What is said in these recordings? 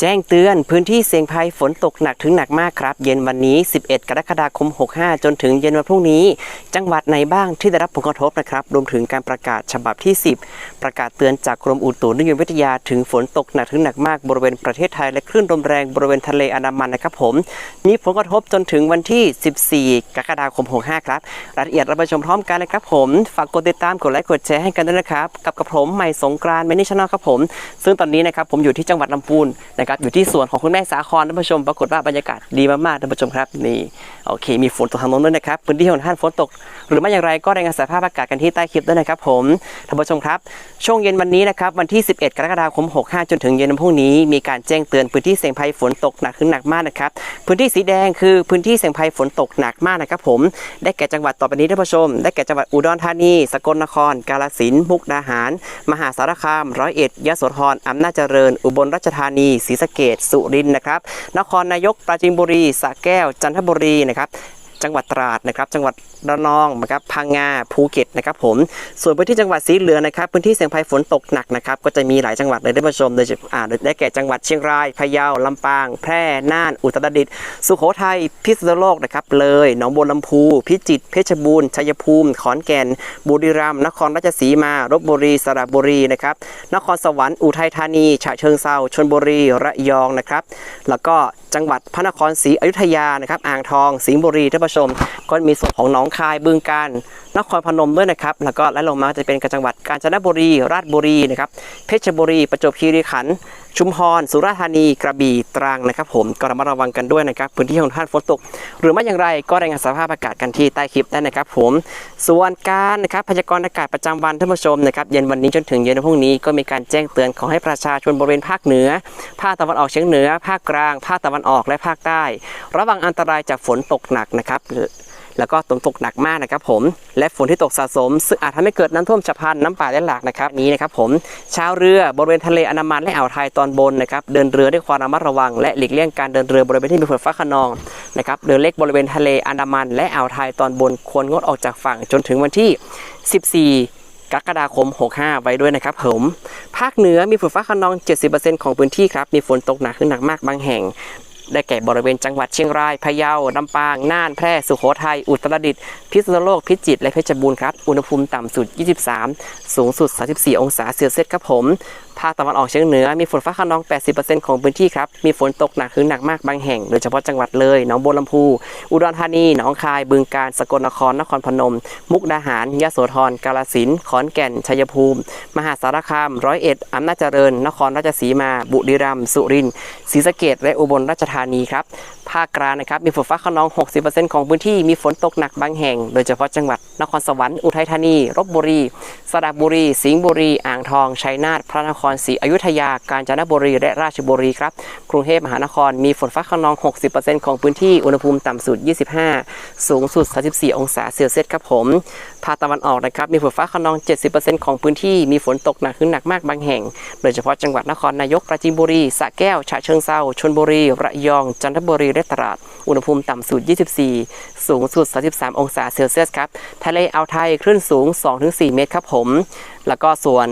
แจ้งเตือนพื้นที่เสี่ยงภัยฝนตกหนักถึงหนักมากครับ เย็นวันนี้ 11 กรกฎาคม 65 จนถึงเย็นวันพรุ่งนี้ จังหวัดไหนบ้างที่ได้รับผลกระทบนะครับ รวมถึงการประกาศฉบับที่ 10 ประกาศเตือนจากกรมอุตุนิยมวิทยาถึงฝนตกหนักถึงหนักมากบริเวณประเทศไทยและคลื่นลมแรงบริเวณทะเลอันดามันนะครับผมมีผลกระทบจนถึงวันที่ 14 กรกฎาคม 65 ครับรายละเอียดราไปชมพร้อมกันเลยครับผมฝากกดติดตามกดไลค์กดแชร์ให้กันด้วยนะครับกับกระผมใหม่สงกรานต์เมนิชแนลครับผม ซึ่งตอนนี้นะครับผมอยู่ที่จังหวัดลำพูนนะครับอยู่ที่สวนของคุณแม่สาครท่านผู้ชมปรากฏว่าบรรยากาศดีมากๆท่านผู้ชมครับนี่โอเค มีฝนตกทางโน้นด้วยนะครับพื้นที่ของท่านฝนตก หรือไม่อย่างไรก็รายงานสภาพอากาศกันที่ใต้คลิปด้วยนะครับผมท่านผู้ชมครับ ช่วงเย็นวันนี้นะครับวันที่ 11 กรกฎาคม 65 จนถึงเย็นวันพรุ่งนี้ มีการแจ้งเตือนพื้นที่เสี่ยงภัยฝนตกหนักถึงหนักมากนะครับพื้นที่สีแดงคือพื้นที่เสี่ยงภัยฝนตกหนักมากนะครับผมได้แก่จังหวัดต่อไปนี้ท่านผู้ชม ได้แก่จังหวัดอุดรธานี สกลนคร กาฬสินธุ์มุกดาหาร มหาสารคาม ร้อยเอ็ดยะโสธรอำนาจเจริญ อุบลราชธานีศรีสะเกดสุรินทร์นะครับ นครนายกปราจีนบุรีสระแก้วจันทบุรีนะครับ จังหวัดตราดนะครับ จังหวัดระนองนะครับพังงาภูเก็ตนะครับผมส่วนพื้นที่จังหวัดสีเหลืองนะครับพื้นที่เสี่ยงภัยฝนตกหนักนะครับก็จะมีหลายจังหวัดเลยท่านผู้ชมโดยเฉพาะอ่าได้แก่จังหวัดเชียงรายพะเยาลำปาง แพร่น่านอุตรดิตถ์สุโขทัยพิษณุโลกนะครับเลยหนองบัวลำพู พิจิตรเพชรบูรณ์ชัยภูมิขอนแก่น บุรีรัมย์นครราชสีมาลบบุรีสระบุรีนะครับนครสวรรค์อุทัยธานีฉะเชิงเทราชลบุรีระยองนะครับแล้วก็จังหวัดพระนครศรีอยุธยานะครับอ่างทองสิงห์บุรีท่านผู้ชม ก็มีส่วนของหนองคายบึงกาฬนครพนมด้วยนะครับ แล้วก็ไล่ลงมาจะเป็นจังหวัดกาญจนบุรี ราชบุรีนะครับเพชรบุรี ประจวบคีรีขันธ์ ชุมพร สุราษฎร์ธานี กระบี่ ตรังนะครับผมก็ระมัดระวังกันด้วยนะครับ พื้นที่ของท่านฝนตก หรือไม่อย่างไรก็รายงานสภาพอากาศกันที่ใต้คลิปได้นะครับผม ส่วนการนะครับพยากรณ์อากาศประจำวันท่านผู้ชมนะครับเย็นวันนี้จนถึงเย็นวันพรุ่งนี้ก็มีการแจ้งเตือนขอให้ประชาชนบริเวณภาคเหนือ ภาคตะวันออกเฉียงเหนือ ภาคกลาง ภาคตะวันออกและภาคใต้ ระวังอันตรายจากฝนตกหนักนะครับ แล้วก็ตกตกหนักมากนะครับผมและฝนที่ตกสะสม ซึ่งอาจทำให้เกิดน้ำท่วมฉับพลันน้ำป่าและหลากนะครับนี้นะครับผมชาวเรือบริเวณทะเลอันดามันและอ่าวไทยตอนบนนะครับเดินเรือด้วยความระมัดระวัง และหลีกเลี่ยงการเดินเรือบริเวณที่มีฝนฟ้าขนองนะครับเรือเล็กบริเวณทะเลอันดามันและอ่าวไทยตอนบนควรงดออกจากฝั่งจนถึงวันที่ 14กรกฎาคม 65 ไว้ด้วยนะครับผม ภาคเหนือมีฝนฟ้าขนอง 70%ของพื้นที่ครับ มีฝนตกหนักถึงหนักมากบางแห่ง ได้แก่บริเวณจังหวัดเชียงราย พะเยา ลำปาง น่าน แพร่ สุโขทัย อุตรดิตถ์ พิษณุโลก พิจิตร และเพชรบูรณ์ครับ อุณหภูมิต่ำสุด 23 สูงสุด 34 องศาเซลเซียสครับผม ภาคตะวันออกเฉียงเหนือมีฝนฟ้าขนอง 80%ของพื้นที่ครับ มีฝนตกหนักถึงหนักมากบางแห่ง โดยเฉพาะจังหวัดเลย หนองบัวลำพู อุดรธานี หนองคาย บึงกาฬ สกลนคร นครพนม มุกดาหาร ยะโสธร กาฬสินธุ์ ขอนแก่น ชัยภูมิ มหาสารคาม ร้อยเอ็ดอำนาจเจริญ นครราชสีมา บุรีรัมย์ สุรินทร์ ศรีสะเกษและอุบลราชธานีครับ ภาคกลางนะครับ มีฝนฟ้าขนอง 60%ของพื้นที่ มีฝนตกหนักบางแห่ง โดยเฉพาะจังหวัด นครสวรรค์ อุทัยธานี ลบบุรี สระบุรี สิงห์บุรี อ่างทอง ชัยนาท พระนครศรีอยุธยา กาญจนบุรี และราชบุรีครับ กรุงเทพมหานครมีฝนฟ้าขนอง 60%ของพื้นที่ อุณหภูมิต่ำสุด 25 สูงสุด 34 องศาเซลเซียสครับผม ภาคตะวันออกนะครับ มีฝนฟ้าขนอง 70%ของพื้นที่ มีฝนตกหนักถึงหนักมากบางแห่ง โดยเฉพาะจังหวัดนครนายก ปราจีนบุรี สระแก้ว ฉะเชิงเทราชลบุรี ระยอง จันทบุรี และตราด อุณหภูมิต่ำสุด 24 สูงสุด 33 องศาเซลเซียสครับ ทะเลอ่าวไทยคลื่นสูง 2-4 เมตรครับผม แล้วก็ส่วน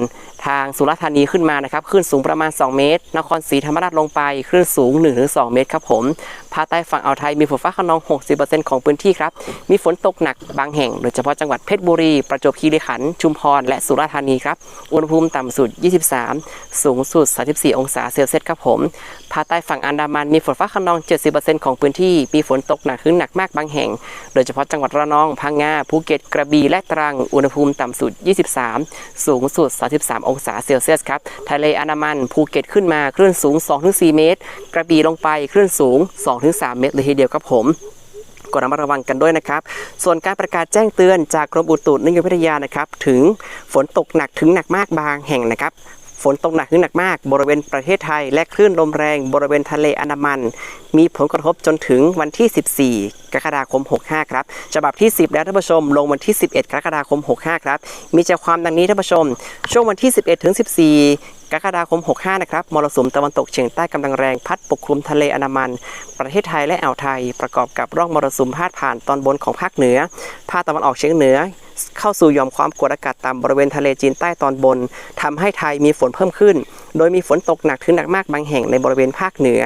ทางสุราษฎร์ธานีขึ้นมานะครับ ขึ้นสูงประมาณ 2 เมตร นครศรีธรรมราชลงไป ขึ้นสูง 1-2 เมตรครับผม ภาคใต้ฝั่งอ่าวไทยมีฝนฟ้าขนอง 60%ของพื้นที่ครับ มีฝนตกหนักบางแห่ง โดยเฉพาะจังหวัดเพชรบุรี ประจวบคีรีขันธ์ ชุมพร และสุราษฎร์ธานีครับ อุณหภูมิต่ำสุด 23 สูงสุด 34 องศาเซลเซียสครับผม ภาคใต้ฝั่งอันดามันมีฝนฟ้าขนอง 70%ของพื้นที่ มีฝนตกหนักถึงหนักมากบางแห่ง โดยเฉพาะจังหวัดระนอง พังงา ภูเก็ต กระบี่ และตรัง อุณหภูมิต่ำสุด 23 สูงสุด 33 องศาเซลเซียสครับ ทะเลอันดามัน ภูเก็ตขึ้นมาคลื่นสูง 2-4 เมตร กระบี่ลงไปคลื่นสูง2-3 เมตรเลยทีเดียวครับผมก็ระมัดระวังกันด้วยนะครับ ส่วนการประกาศแจ้งเตือนจากกรมอุตุนิยมวิทยานะครับ ถึงฝนตกหนักถึงหนักมากบางแห่งนะครับ ฝนตกหนักถึงหนักมาก บริเวณประเทศไทย และคลื่นลมแรง บริเวณทะเลอันดามัน มีผลกระทบจนถึงวันที่ 14 กรกฎาคม 65 ครับ ฉบับที่ 10 แล้วท่านผู้ชม ลงวันที่ 11 กรกฎาคม 65 ครับ มีใจความดังนี้ท่านผู้ชม ช่วงวันที่ 11ถึง14 กรกฎาคม 65 นะครับ มรสุมตะวันตกเฉียงใต้กำลังแรงพัดปกคลุมทะเลอันามัน ประเทศไทยและอ่าวไทย ประกอบกับร่องมรสุมพาดผ่านตอนบนของภาคเหนือ ภาคตะวันออกเฉียงเหนือ เข้าสู่ยอมความกดอากาศต่ำบริเวณทะเลจีนใต้ตอนบนทำให้ไทยมีฝนเพิ่มขึ้น โดยมีฝนตกหนักถึงหนักมากบางแห่งในบริเวณภาคเหนือ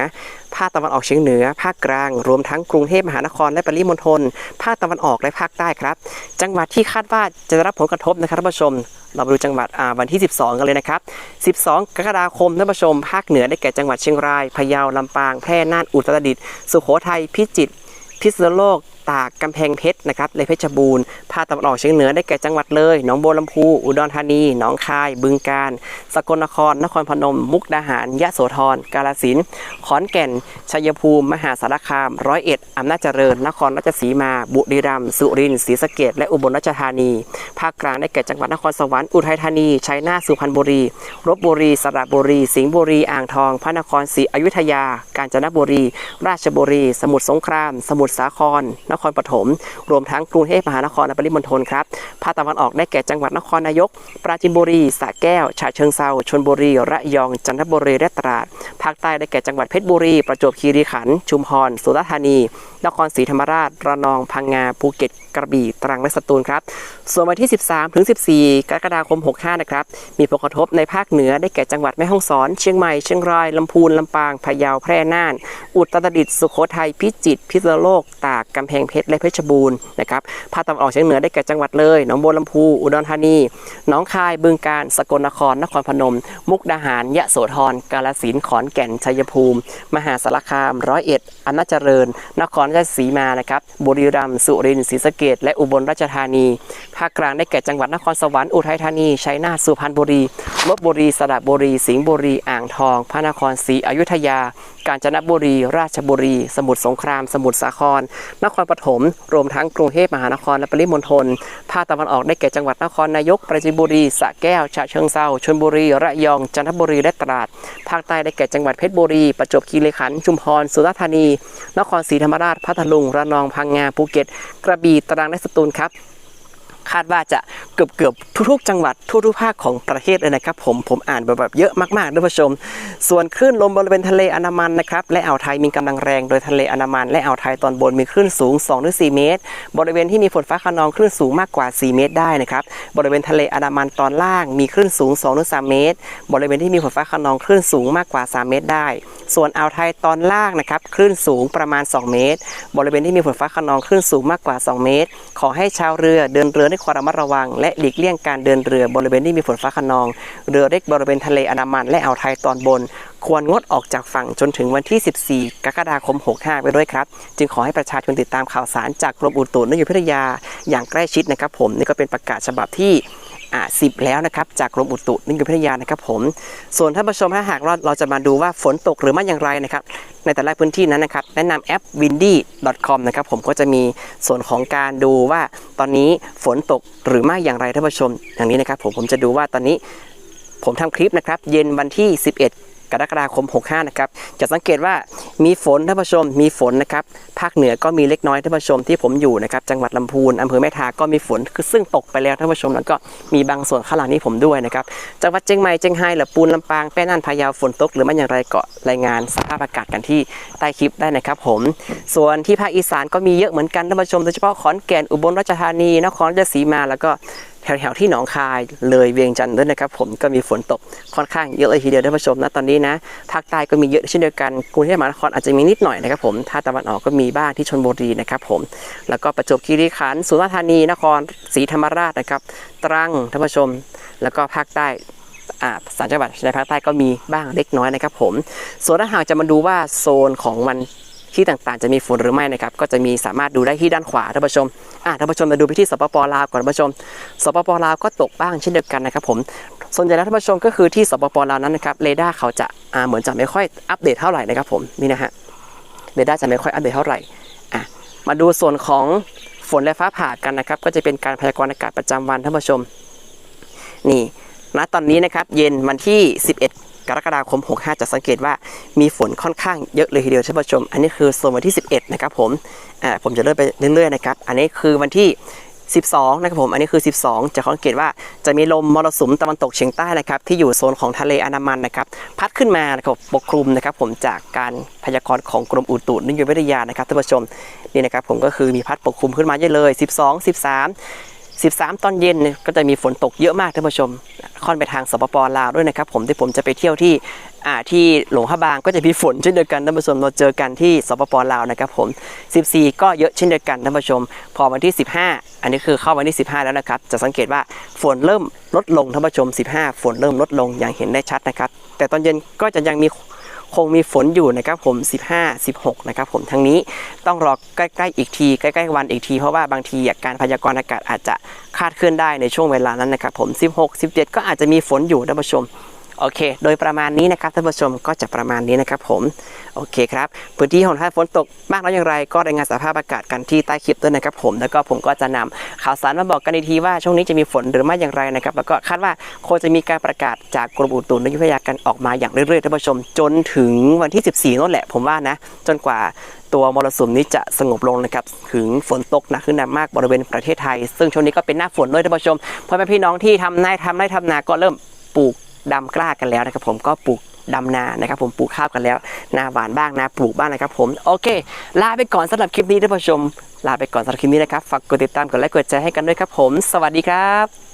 ภาคตะวันออกเฉียงเหนือ ภาคกลาง รวมทั้งกรุงเทพมหานครและปริมณฑล ภาคตะวันออกและภาคใต้ครับ จังหวัดที่คาดว่าจะได้รับผลกระทบนะครับท่านผู้ชม เรามาดูจังหวัดวันที่ 12 กันเลยนะครับ 12 กรกฎาคมท่านผู้ชม ภาคเหนือได้แก่จังหวัดเชียงราย พะเยา ลำปาง แพร่ น่าน อุตรดิตถ์ สุโขทัย พิจิตร พิษณุโลกตากกำแพงเพชรนะครับและเพชรบูรณ์ภาคตะวันออกเฉียงเหนือได้แก่จังหวัดเลย หนองบัวลำพูอุดรธานีหนองคาย บึงกาฬสกลนคร นครพนม มุกดาหาร ยะโสธร กาฬสินธุ์ขอนแก่น ชัยภูมิ มหาสารคาม ร้อยเอ็ดอำนาจเจริญ นครราชสีมา บุรีรัมย์สุรินทร์ศรีสะเกษและอุบลราชธานี ภาคกลางได้แก่จังหวัดนครสวรรค์อุทัยธานีชัยนาทสุพรรณบุรีลบบุรีสระบุรี สิงห์บุรี อ่างทอง พระนครศรีอยุธยา กาญจนบุรี ราชบุรี สมุทรสงคราม สมุทรสาครนครปฐมรวมทั้งกรุงเทพมหานครและปริมณฑลครับภาคตะวันออกได้แก่จังหวัดนครนายก ปราจีนบุรีสระแก้วฉะเชิงเซาชลบุรีระยองจันทบุรีและตราด ภาคใต้ได้แก่จังหวัดเพชรบุรี ประจวบคีรีขันธ์ชุมพร สุราษฎร์ธานี นครศรีธรรมราช ระนอง พังงา ภูเก็ต กระบี่ ตรัง และสตูลครับ ส่วนวันที่ 13 ถึง 14 กรกฎาคม 65 นะครับ มีผลกระทบในภาคเหนือได้แก่จังหวัดแม่ฮ่องสอน เชียงใหม่ เชียงราย ลำพูน ลำปาง พะเยา แพร่ น่าน อุตรดิตถ์ สุโขทัย พิจิตร พิษณุโลก ตาก กำแพงเพชร และเพชรบูรณ์ นะครับ ภาคตะวันออกเฉียงเหนือได้แก่จังหวัดเลย หนองบัวลำพู อุดรธานี หนองคาย บึงกาฬ สกลนคร นครพนม มุกดาหาร ยะโสธร กาฬสินธุ์ ขอนแก่นชัยภูมิ มหาสารคามร้อยเอ็ดอำนาจเจริญ นครราชสีมานะครับบุรีรัมย์สุรินทร์ศรีสะเกษและอุบลราชธานี ภาคกลางได้แก่จังหวัดนครสวรรค์อุทัยธานีชัยนาทสุพรรณบุรีลบบุรีสระบุรี สิงห์บุรีอ่างทอง พระนครศรีอยุธยา กาญจนบุรี ราชบุรี สมุทรสงคราม สมุทรสาคร นครปฐมรวมทั้งกรุงเทพมหานครและปริมณฑลภาคตะวันออกได้แก่จังหวัดนครนายกปราจีนบุรีสระแก้วฉะเชิงเซาชลบุรีระยองจันทบุรีและตราดภาคใต้ได้แก่จังังหวัดเพชรบุรี ประจวบคีรีขันธ์ชุมพร สุราษฎร์ธานี นครศรีธรรมราช พัทลุง ระนอง พังงา ภูเก็ต กระบี่ ตรัง และสตูลครับ คาดว่าจะเกือบเกือบทุกๆ จังหวัดทุกๆภาคของประเทศเลยนะครับ ผมผมอ่านแบบแบบเยอะมากๆด้วยผู้ชม ส่วนคลื่นลมบริเวณทะเลอันดามันนะครับและอ่าวไทยมีกำลังแรงโดยทะเลอันดามัน และอ่าวไทยตอนบนมีคลื่นสูง 2-4 เมตร บริเวณที่มีฝนฟ้าขนองคลื่นสูงมากกว่า 4 เมตรได้นะครับบริเวณทะเลอันดามันตอนล่างมีคลื่นสูง 2-3 เมตร บริเวณที่มีฝนฟ้าขนองคลื่นสูงมากกว่า 3 เมตรได้ ส่วนอ่าวไทยตอนล่างนะครับคลื่นสูงประมาณ 2 เมตร บริเวณที่มีฝนฟ้าขนองคลื่นสูงมากกว่า 2 เมตร ขอให้ชาวเรือเดินเรือด้วยความระมัดระวัง และหลีกเลี่ยงการเดินเรือบริเวณที่มีฝนฟ้าขนอง เรือเล็กบริเวณทะเลอันดามันและอ่าวไทยตอนบน ควรงดออกจากฝั่งจนถึงวันที่ 14 กรกฎาคม 65 ไปด้วยครับ จึงขอให้ประชาชนติดตามข่าวสารจากกรมอุตุนิยมวิทยาอย่างใกล้ชิดนะครับผมนี่ก็เป็นประกาศฉบับที่ อ่าสิบแล้วนะครับจากกรมอุตุนิยมวิทยานะครับผม ส่วนท่านผู้ชมถ้าหากเราเราจะมาดูว่าฝนตกหรือไม่อย่างไรนะครับ ในแต่ละพื้นที่นั้นนะครับ แนะนำแอป windy.com นะครับผมก็จะมีส่วนของการดูว่าตอนนี้ฝนตกหรือไม่อย่างไรท่านผู้ชมอย่างนี้นะครับผมผมจะดูว่าตอนนี้ผมทำคลิปนะครับ เย็นวันที่ 11 กรกฎาคม 65 นะครับ จะสังเกตว่ามีฝนท่านผู้ชม มีฝนนะครับ ภาคเหนือก็มีเล็กน้อยท่านผู้ชมที่ผมอยู่นะครับ จังหวัดลำพูนอำเภอแม่ทาก็มีฝนคือซึ่งตกไปแล้วท่านผู้ชม แล้วก็มีบางส่วนข้างหลังนี้ผมด้วยนะครับ จังหวัดเชียงใหม่เชียงไฮ้ลำปูนลำปางแป้น่านพะเยาฝนตกหรือไม่อย่างไรก็รายงานสภาพอากาศกันที่ใต้คลิปได้นะครับ ผม ส่วนที่ภาคอีสานก็มีเยอะเหมือนกันท่านผู้ชมโดยเฉพาะขอนแก่นอุบลราชธานีนครราชสีมาแล้วก็ แถวๆที่หนองคายเลยเวียงจันทร์ด้วยนะครับผมก็มีฝนตกค่อนข้างเยอะเลยทีเดียวท่านผู้ชมนะตอนนี้นะภาคใต้ก็มีเยอะเช่นเดียวกันกรุงเทพมหานครอาจจะมีนิดหน่อยนะครับผมภาตะวันออกก็มีบ้างที่ชนบุรีนะครับผมแล้วก็ประจวบคีรีขันธ์สุราษฎร์ธานีนครศรีธรรมราชนะครับตรังท่านผู้ชม แล้วก็ภาคใต้อ่าสามจังหวัดในภาคใต้ก็มีบ้างเล็กน้อยนะครับผมส่วนถ้าหากจะมาดูว่าโซนของมัน ที่ต่างๆ จะมีฝนหรือไม่นะครับก็จะมีสามารถดูได้ที่ด้านขวาท่านผู้ชมอ่าท่านผู้ชมมาดูไปที่สปปลาวก่อนท่านผู้ชมสปปลาวก็ตกบ้างเช่นเดียวกันนะครับผมส่วนใหญ่แล้วท่านผู้ชมก็คือที่สปปลาวนั้นนะครับเรดาร์เขาจะอ่าเหมือนจะไม่ค่อยอัปเดตเท่าไหร่นะครับผมนี่นะฮะเรดาร์จะไม่ค่อยอัปเดตเท่าไหร่อะมาดูส่วนของฝนและฟ้าผ่ากันนะครับ ก็จะเป็นการพยากรณ์อากาศประจำวันท่านผู้ชม นี่ ณตอนนี้นะครับเย็นวันที่ 11 กรกฎาคม 65 จะสังเกตว่ามีฝนค่อนข้างเยอะเลยทีเดียวท่านผู้ชม อันนี้คือโซนวันที่ 11 นะครับผมอ่าผมจะเลื่อนไปเรื่อยๆนะครับ อันนี้คือวันที่ 12 นะครับผม อันนี้คือ 12 จะสังเกตว่าจะมีลมมรสุมตะวันตกเฉียงใต้นะครับที่อยู่โซนของทะเลอันดามันนะครับพัดขึ้นมานะครับปกคลุมนะครับผมจากการพยากรณ์ของกรมอุตุนิยมวิทยานะครับท่านผู้ชมนี่นะครับผมก็คือมีพัดปกคลุมขึ้นมาเยอะเลย 12 13 13 ตอนเย็นก็จะมีฝนตกเยอะมากท่านผู้ชม ค่อนไปทางสปปลาวด้วยนะครับ ผมที่ผมจะไปเที่ยวที่อ่าที่หลวงพระบางก็จะมีฝนเช่นเดียวกันท่านผู้ชมเราเจอกันที่สปปลาวนะครับผม 14 ก็เยอะเช่นเดียวกันท่านผู้ชม พอวันที่ 15 อันนี้คือเข้าวันที่ 15 แล้วนะครับ จะสังเกตว่าฝนเริ่มลดลงท่านผู้ชม 15 ฝนเริ่มลดลงอย่างเห็นได้ชัดนะครับ แต่ตอนเย็นก็จะยังมี คงมีฝนอยู่นะครับผม 15 16 นะครับผมทั้งนี้ต้องรอใกล้ๆอีกทีใกล้ๆวันอีกที เพราะว่าบางทีการพยากรณ์อากาศอาจจะคาดเคลื่อนได้ในช่วงเวลานั้นนะครับผม 16 17 ก็อาจจะมีฝนอยู่ท่านผู้ชมโอเค โดยประมาณนี้นะครับท่านผู้ชมก็จะประมาณนี้นะครับผม โอเคครับ พื้นที่ของท่านฝนตกมากน้อยอย่างไร ก็รายงานสภาพอากาศกันที่ใต้คลิปด้วยนะครับผมแล้วก็ผมก็จะนำข่าวสารมาบอกกันอีกทีว่าช่วงนี้จะมีฝนหรือไม่อย่างไรนะครับแล้วก็คาดว่าคงจะมีการประกาศจากกรมอุตุนิยมวิทยากันออกมาอย่างเรื่อยๆท่านผู้ชมจนถึงวันที่ 14นั่นแหละ ผมว่านะ จนกว่าตัวมรสุมนี้จะสงบลงนะครับถึงฝนตกหนักขึ้นหนักมากบริเวณประเทศไทย ซึ่งช่วงนี้ก็เป็นหน้าฝนด้วยท่านผู้ชมพ่อแม่พี่น้องที่ทำนาทำไร่ทำนาก็เริ่มปลูกดำกล้ากันแล้วนะครับผมก็ปลูก ดำนานะครับผมปลูกข้าวกันแล้วนาหวานบ้างนาปลูกบ้างนะครับผมโอเค ลาไปก่อนสำหรับคลิปนี้ท่านผู้ชม ลาไปก่อนสำหรับคลิปนี้นะครับฝากกดติดตามกดไลค์กดแชร์ให้กันด้วยครับผม สวัสดีครับ